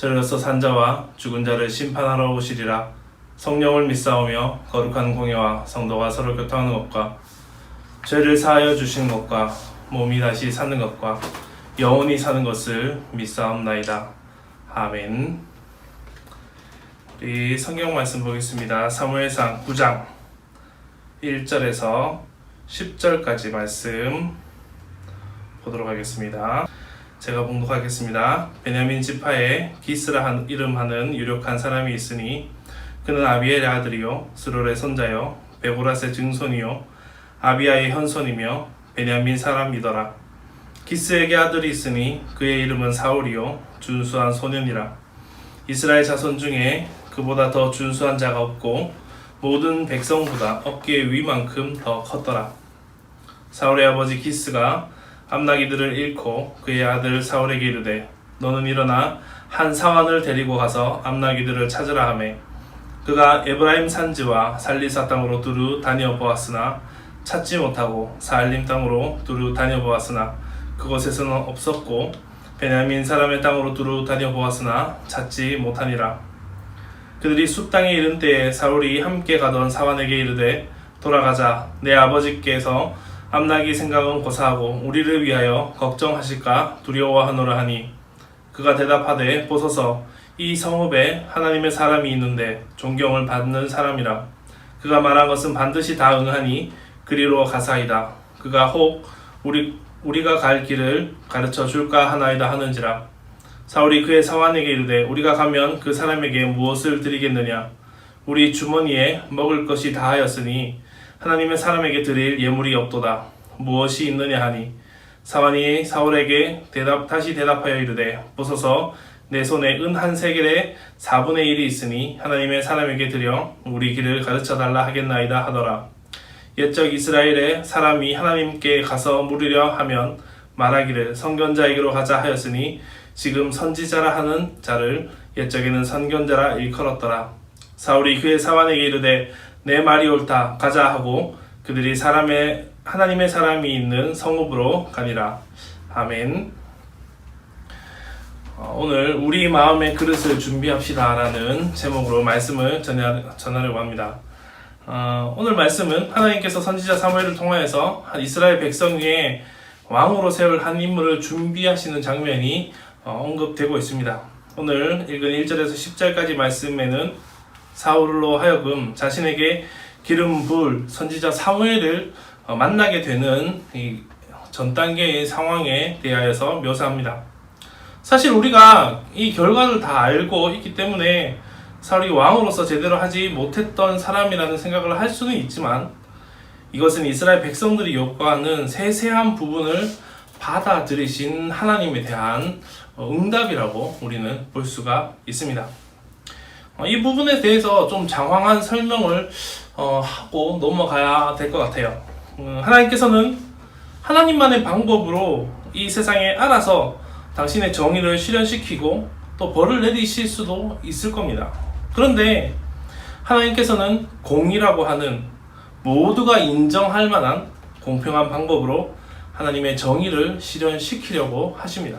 저리로서 산자와 죽은 자를 심판하러 오시리라. 성령을 믿사오며 거룩한 공예와 성도가 서로 교통하는 것과 죄를 사하여 주시는 것과 몸이 다시 사는 것과 영원히 사는 것을 믿사옵나이다. 아멘. 우리 성경 말씀 보겠습니다. 사무엘상 9장 1절에서 10절까지 말씀 보도록 하겠습니다 제가 봉독하겠습니다. 베냐민 지파에 기스라 한 이름하는 유력한 사람이 있으니 그는 아비엘의 아들이요 스롤의 손자요 베보라스의 증손이요 아비아의 현손이며 베냐민 사람이더라. 기스에게 아들이 있으니 그의 이름은 사울이요 준수한 소년이라. 이스라엘 자손 중에 그보다 더 준수한 자가 없고 모든 백성보다 어깨 위만큼 더 컸더라. 사울의 아버지 기스가 암나기들을 잃고 그의 아들 사울에게 이르되 너는 일어나 한 사환을 데리고 가서 암나기들을 찾으라 하매. 그가 에브라임 산지와 살리사 땅으로 두루 다녀 보았으나 찾지 못하고 사알림 땅으로 두루 다녀 보았으나 그곳에서는 없었고 베냐민 사람의 땅으로 두루 다녀 보았으나 찾지 못하니라. 그들이 숲 땅에 이른 때에 사울이 함께 가던 사환에게 이르되 돌아가자. 내 아버지께서 암나기 생각은 고사하고 우리를 위하여 걱정하실까 두려워하노라 하니 그가 대답하되 보소서 이 성읍에 하나님의 사람이 있는데 존경을 받는 사람이라. 그가 말한 것은 반드시 다 응하니 그리로 가사이다. 그가 혹 우리 우리가 갈 길을 가르쳐 줄까 하나이다 하는지라. 사울이 그의 사환에게 이르되 우리가 가면 그 사람에게 무엇을 드리겠느냐? 우리 주머니에 먹을 것이 다하였으니 하나님의 사람에게 드릴 예물이 없도다. 무엇이 있느냐 하니 사환이 사울에게 대답 다시 대답하여 이르되 보소서 내 손에 은 한 세겔에 4분의 1이 있으니 하나님의 사람에게 드려 우리 길을 가르쳐 달라 하겠나이다 하더라. 옛적 이스라엘의 사람이 하나님께 가서 물으려 하면 말하기를 선견자에게로 가자 하였으니 지금 선지자라 하는 자를 옛적에는 선견자라 일컬었더라. 사울이 그의 사환에게 이르되 내 말이 옳다 가자 하고 그들이 사람의 하나님의 사람이 있는 성읍으로 가니라 아멘. 어, 오늘 우리 마음의 그릇을 준비합시다라는 제목으로 말씀을 전하, 전하 려고 합니다. 어, 오늘 말씀은 하나님께서 선지자 사무엘을 통하여서 한 이스라엘 백성 위에 왕으로 세울 한 인물을 준비하시는 장면이 어, 언급되고 있습니다. 오늘 읽은 1절에서 10절까지 말씀에는 사울로 하여금 자신에게 기름 부을 선지자 사무엘을 어, 만나게 되는 이전 단계의 상황에 대하여서 묘사합니다. 사실 우리가 이 결과를 다 알고 있기 때문에 사울이 왕으로서 제대로 하지 못했던 사람이라는 생각을 할 수는 있지만 이것은 이스라엘 백성들이 요구하는 세세한 부분을 받아들이신 하나님에 대한 어, 응답이라고 우리는 볼 수가 있습니다. 어, 이 부분에 대해서 좀 장황한 설명을 어, 하고 넘어가야 될 것 같아요. 음, 하나님께서는 하나님만의 방법으로 이 세상에 알아서 당신의 정의를 실현시키고 또 벌을 내리실 수도 있을 겁니다. 그런데 하나님께서는 공이라고 하는 모두가 인정할 만한 공평한 방법으로 하나님의 정의를 실현시키려고 하십니다.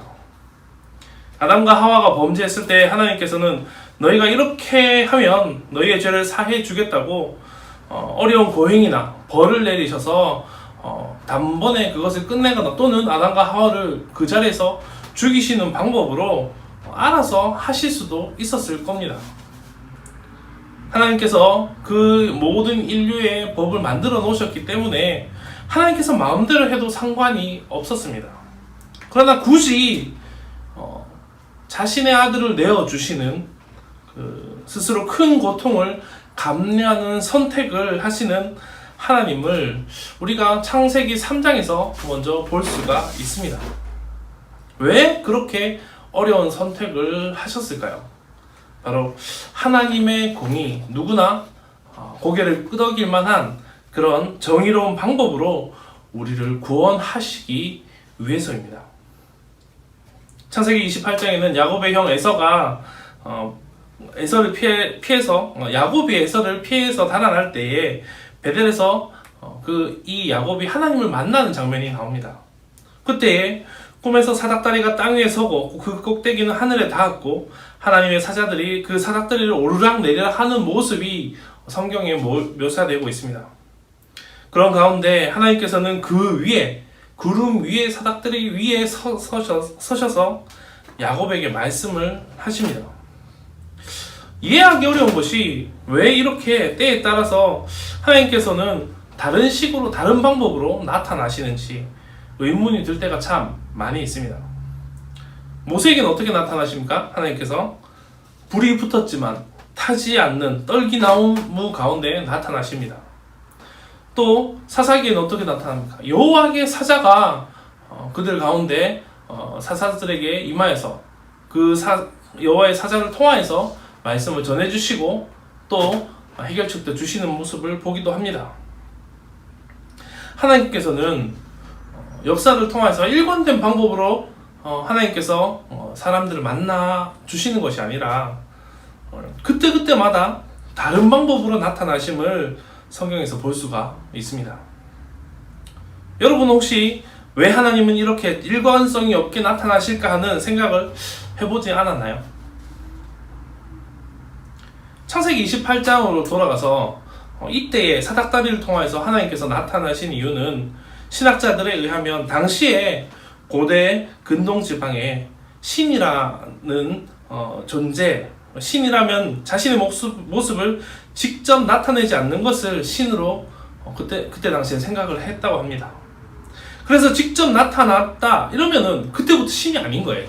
아담과 하와가 범죄했을 때 하나님께서는 너희가 이렇게 하면 너희의 죄를 사해 주겠다고 어, 어려운 고행이나 벌을 내리셔서 어, 단번에 그것을 끝내거나 또는 아담과 하와를 그 자리에서 죽이시는 방법으로 알아서 하실 수도 있었을 겁니다. 하나님께서 그 모든 인류의 법을 만들어 놓으셨기 때문에 하나님께서 마음대로 해도 상관이 없었습니다. 그러나 굳이 어, 자신의 아들을 내어 주시는 그 스스로 큰 고통을 감내하는 선택을 하시는 하나님을 우리가 창세기 3장에서 먼저 볼 수가 있습니다. 왜 그렇게 어려운 선택을 하셨을까요? 바로 하나님의 공이 누구나 어, 고개를 끄덕일 만한 그런 정의로운 방법으로 우리를 구원하시기 위해서입니다. 창세기 28장에는 야곱의 형 에서가 어, 에서를 피해, 피해서 어, 야곱이 에서를 피해서 달아날 때에 베델에서 어, 그이 야곱이 하나님을 만나는 장면이 나옵니다. 그때에 꿈에서 사닥다리가 땅 위에 서고 그 꼭대기는 하늘에 닿았고 하나님의 사자들이 그 사닥다리를 오르락 내리락 하는 모습이 성경에 모- 묘사되고 있습니다. 그런 가운데 하나님께서는 그 위에 구름 위에 사닥다리 위에 서, 서셔, 서셔서 야곱에게 말씀을 하십니다. 이해하기 어려운 것이 왜 이렇게 때에 따라서 하나님께서는 다른 식으로 다른 방법으로 나타나시는지 의문이 들 때가 참 많이 있습니다. 모세에게는 어떻게 나타나십니까? 하나님께서 불이 붙었지만 타지 않는 떨기나무 가운데 나타나십니다. 또 사사기에는 어떻게 나타납니까? 여호와의 사자가 어, 그들 가운데 어, 사사들에게 임하여서 그 사, 여호와의 사자를 통하여서 말씀을 전해주시고 또 해결책도 주시는 모습을 보기도 합니다. 하나님께서는 어, 역사를 통해서 일관된 방법으로 어, 하나님께서 어, 사람들을 만나 주시는 것이 아니라 어, 그때 그때마다 다른 방법으로 나타나심을 성경에서 볼 수가 있습니다. 여러분 혹시 왜 하나님은 이렇게 일관성이 없게 나타나실까 하는 생각을 해보지 않았나요? 창세기 28장으로 돌아가서 어, 이때의 사닥다리를 통해서 하나님께서 나타나신 이유는 신학자들에 의하면 당시에 고대 근동 지방에 신이라는 어, 존재, 신이라면 자신의 모습, 모습을 직접 나타내지 않는 것을 신으로 어, 그때 그때 당시에 생각을 했다고 합니다. 그래서 직접 나타났다 이러면은 그때부터 신이 아닌 거예요.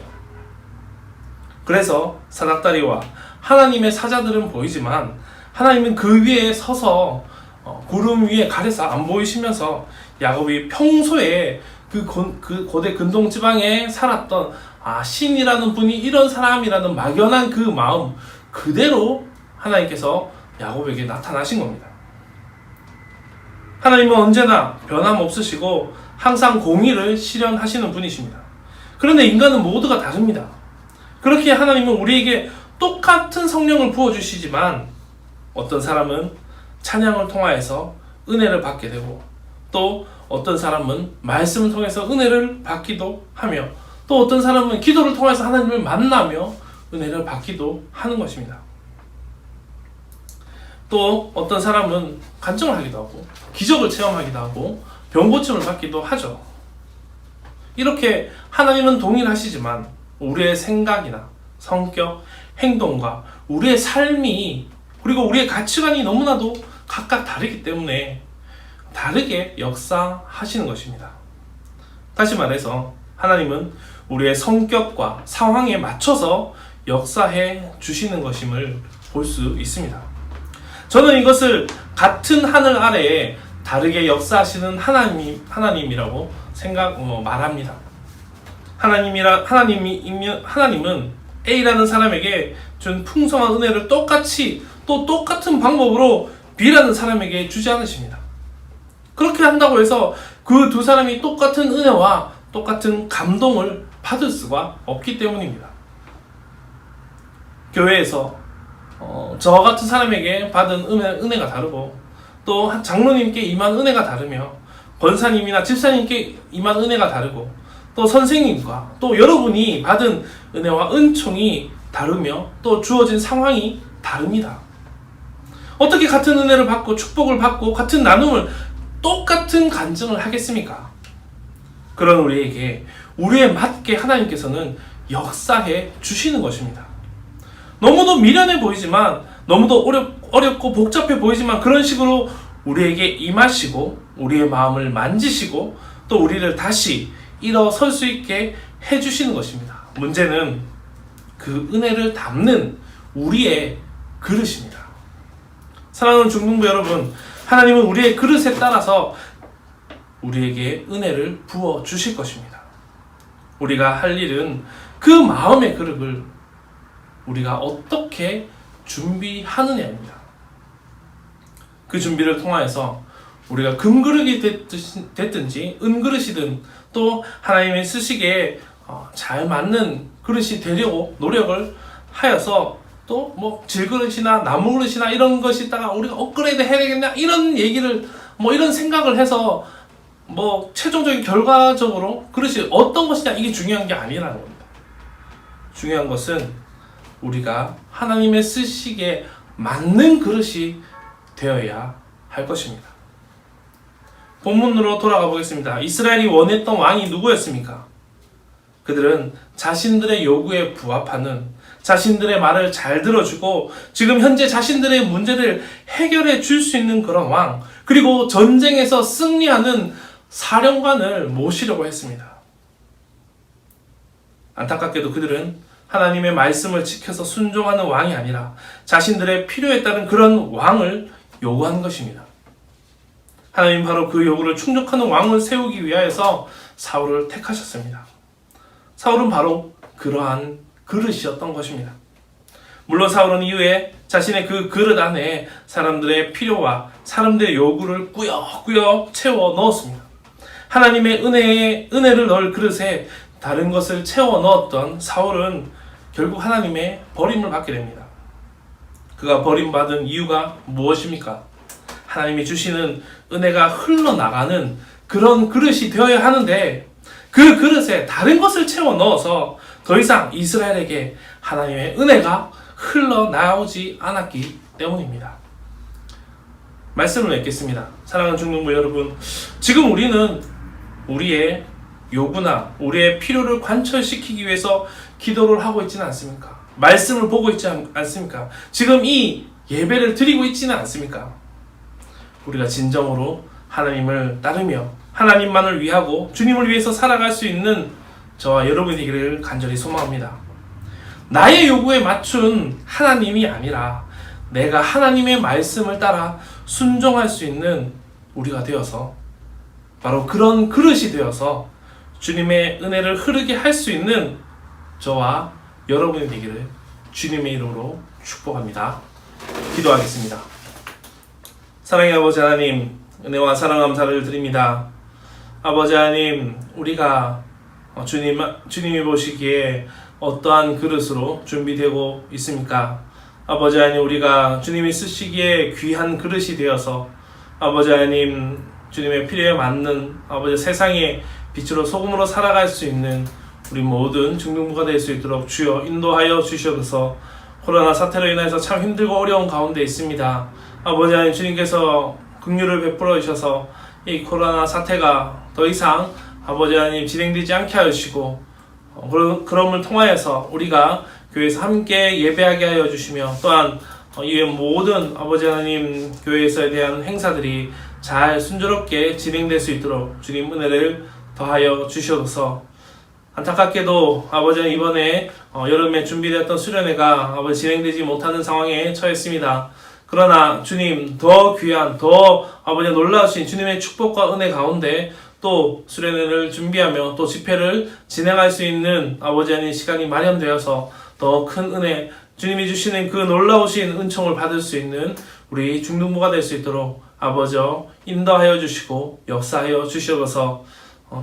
그래서 사닥다리와 하나님의 사자들은 보이지만 하나님은 그 위에 서서 어, 구름 위에 가려서 안 보이시면서 야곱이 평소에 그, 고, 그 고대 근동 지방에 살았던 아 신이라는 분이 이런 사람이라는 막연한 그 마음 그대로 하나님께서 야곱에게 나타나신 겁니다. 하나님은 언제나 변함없으시고 항상 공의를 실현하시는 분이십니다. 그런데 인간은 모두가 다릅니다. 그렇게 하나님은 우리에게 똑같은 성령을 부어주시지만 어떤 사람은 찬양을 통하여서 은혜를 받게 되고 또 어떤 사람은 말씀을 통해서 은혜를 받기도 하며 또 어떤 사람은 기도를 통해서 하나님을 만나며 은혜를 받기도 하는 것입니다. 또 어떤 사람은 간증을 하기도 하고 기적을 체험하기도 하고 병고침을 받기도 하죠. 이렇게 하나님은 동일하시지만 우리의 생각이나 성격, 행동과 우리의 삶이 그리고 우리의 가치관이 너무나도 각각 다르기 때문에 다르게 역사하시는 것입니다. 다시 말해서 하나님은 우리의 성격과 상황에 맞춰서 역사해 주시는 것임을 볼 수 있습니다. 저는 이것을 같은 하늘 아래에 다르게 역사하시는 하나님 하나님이라고 생각 어, 말합니다. 하나님이라 하나님이 하나님은 A라는 사람에게 준 풍성한 은혜를 똑같이 또 똑같은 방법으로 B라는 사람에게 주지 않으십니다. 그렇게 한다고 해서 그 두 사람이 똑같은 은혜와 똑같은 감동을 받을 수가 없기 때문입니다. 교회에서 어, 저 같은 사람에게 받은 은혜, 은혜가 다르고 또 장로님께 임한 은혜가 다르며 권사님이나 집사님께 임한 은혜가 다르고 또 선생님과 또 여러분이 받은 은혜와 은총이 다르며 또 주어진 상황이 다릅니다. 어떻게 같은 은혜를 받고 축복을 받고 같은 나눔을 똑같은 간증을 하겠습니까? 그런 우리에게 우리에 맞게 하나님께서는 역사해 주시는 것입니다. 너무도 미련해 보이지만 너무도 어렵, 어렵고 복잡해 보이지만 그런 식으로 우리에게 임하시고 우리의 마음을 만지시고 또 우리를 다시 일어설 수 있게 해주시는 것입니다. 문제는 그 은혜를 담는 우리의 그릇입니다. 사랑하는 중등부 여러분, 하나님은 우리의 그릇에 따라서 우리에게 은혜를 부어 주실 것입니다. 우리가 할 일은 그 마음의 그릇을 우리가 어떻게 준비하느냐입니다. 그 준비를 통하여서 우리가 금그릇이 됐든지 은그릇이든 또 하나님의 쓰시기에 어, 잘 맞는 그릇이 되려고 노력을 하여서 또 뭐 질그릇이나 나무그릇이나 이런 것이 있다가 우리가 업그레이드 해야 되겠냐 이런 얘기를 뭐 이런 생각을 해서 뭐 최종적인 결과적으로 그릇이 어떤 것이냐 이게 중요한 게 아니라는 겁니다. 중요한 것은 우리가 하나님의 쓰시기에 맞는 그릇이 되어야 할 것입니다. 본문으로 돌아가 보겠습니다. 이스라엘이 원했던 왕이 누구였습니까? 그들은 자신들의 요구에 부합하는 자신들의 말을 잘 들어주고 지금 현재 자신들의 문제를 해결해 줄 수 있는 그런 왕 그리고 전쟁에서 승리하는 사령관을 모시려고 했습니다. 안타깝게도 그들은 하나님의 말씀을 지켜서 순종하는 왕이 아니라 자신들의 필요에 따른 그런 왕을 요구한 것입니다. 하나님 바로 그 요구를 충족하는 왕을 세우기 위하여서 사울을 택하셨습니다. 사울은 바로 그러한 그릇이었던 것입니다. 물론 사울은 이후에 자신의 그 그릇 안에 사람들의 필요와 사람들의 요구를 꾸역꾸역 채워 넣었습니다. 하나님의 은혜에 은혜를 넣을 그릇에 다른 것을 채워 넣었던 사울은 결국 하나님의 버림을 받게 됩니다. 그가 버림받은 이유가 무엇입니까? 하나님이 주시는 은혜가 흘러나가는 그런 그릇이 되어야 하는데 그 그릇에 다른 것을 채워 넣어서 더 이상 이스라엘에게 하나님의 은혜가 흘러나오지 않았기 때문입니다. 말씀을 맺겠습니다. 사랑하는 중등부 여러분, 지금 우리는 우리의 요구나 우리의 필요를 관철시키기 위해서 기도를 하고 있지는 않습니까? 말씀을 보고 있지 않- 않습니까? 지금 이 예배를 드리고 있지는 않습니까? 우리가 진정으로 하나님을 따르며 하나님만을 위하고 주님을 위해서 살아갈 수 있는 저와 여러분이 되기를 간절히 소망합니다. 나의 요구에 맞춘 하나님이 아니라 내가 하나님의 말씀을 따라 순종할 수 있는 우리가 되어서 바로 그런 그릇이 되어서 주님의 은혜를 흐르게 할 수 있는 저와 여러분이 되기를 주님의 이름으로 축복합니다. 기도하겠습니다. 사랑의 아버지 하나님, 은혜와 사랑 감사를 드립니다. 아버지 하나님, 우리가 어, 주님, 주님이 보시기에 어떠한 그릇으로 준비되고 있습니까? 아버지 하나님, 우리가 주님이 쓰시기에 귀한 그릇이 되어서 아버지 하나님, 주님의 필요에 맞는 아버지 세상의 빛으로 소금으로 살아갈 수 있는 우리 모든 중등부가 될 수 있도록 주여 인도하여 주시옵소서 코로나 사태로 인해서 참 힘들고 어려운 가운데 있습니다. 아버지 하나님 주님께서 긍휼을 베풀어 주셔서 이 코로나 사태가 더 이상 아버지 하나님 진행되지 않게 하시고 어, 그럼을 통하여서 우리가 교회에서 함께 예배하게 하여 주시며 또한 어, 이외 모든 아버지 하나님 교회에서에 대한 행사들이 잘 순조롭게 진행될 수 있도록 주님 은혜를 더하여 주시옵소서. 안타깝게도 아버지는 이번에 어, 여름에 준비되었던 수련회가 아버지 진행되지 못하는 상황에 처했습니다. 그러나 주님 더 귀한 더 아버지 놀라우신 주님의 축복과 은혜 가운데 또 수련회를 준비하며 또 집회를 진행할 수 있는 아버지 하나님 시간이 마련되어서 더 큰 은혜 주님이 주시는 그 놀라우신 은총을 받을 수 있는 우리 중등부가 될 수 있도록 아버지여 인도하여 주시고 역사하여 주시옵소서 어,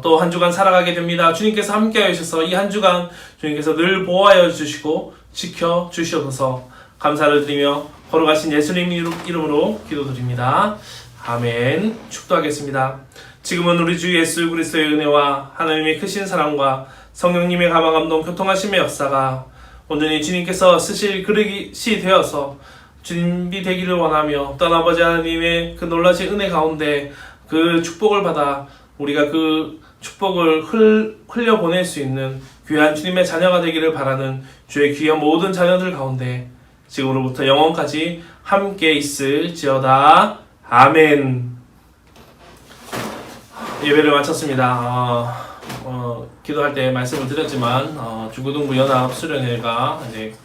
또 한 주간 살아가게 됩니다. 주님께서 함께 하셔서 이 한 주간 주님께서 늘 보호하여 주시고 지켜 주시옵소서 감사를 드리며 걸어가신 예수님 이름- 이름으로 기도드립니다. 아멘. 축도하겠습니다. 지금은 우리 주 예수 그리스도의 은혜와 하나님의 크신 사랑과 성령님의 가마 감동 교통하심의 역사가 온전히 주님께서 쓰실 그릇이 되어서 주님이 되기를 원하며 또한 아버지 하나님의 그 놀라신 은혜 가운데 그 축복을 받아 우리가 그 축복을 흘, 흘려보낼 수 있는 귀한 주님의 자녀가 되기를 바라는 주의 귀한 모든 자녀들 가운데 지금으로부터 영원까지 함께 있을지어다. 아멘. 예배를 마쳤습니다. 어, 어, 기도할 때 말씀을 드렸지만 어, 중고등부 연합 수련회가 이제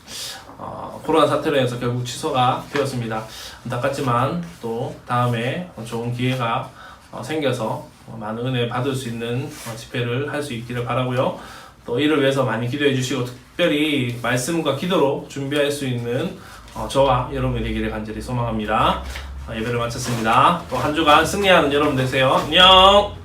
어, 코로나 사태로 해서 결국 취소가 되었습니다. 안타깝지만 또 다음에 좋은 기회가 어, 생겨서 어, 많은 은혜 받을 수 있는 어, 집회를 할 수 있기를 바라고요. 또 이를 위해서 많이 기도해 주시고 특별히 말씀과 기도로 준비할 수 있는 어, 저와 여러분이 되기를 간절히 소망합니다. 어, 예배를 마쳤습니다. 또 한 주간 승리하는 여러분 되세요. 안녕!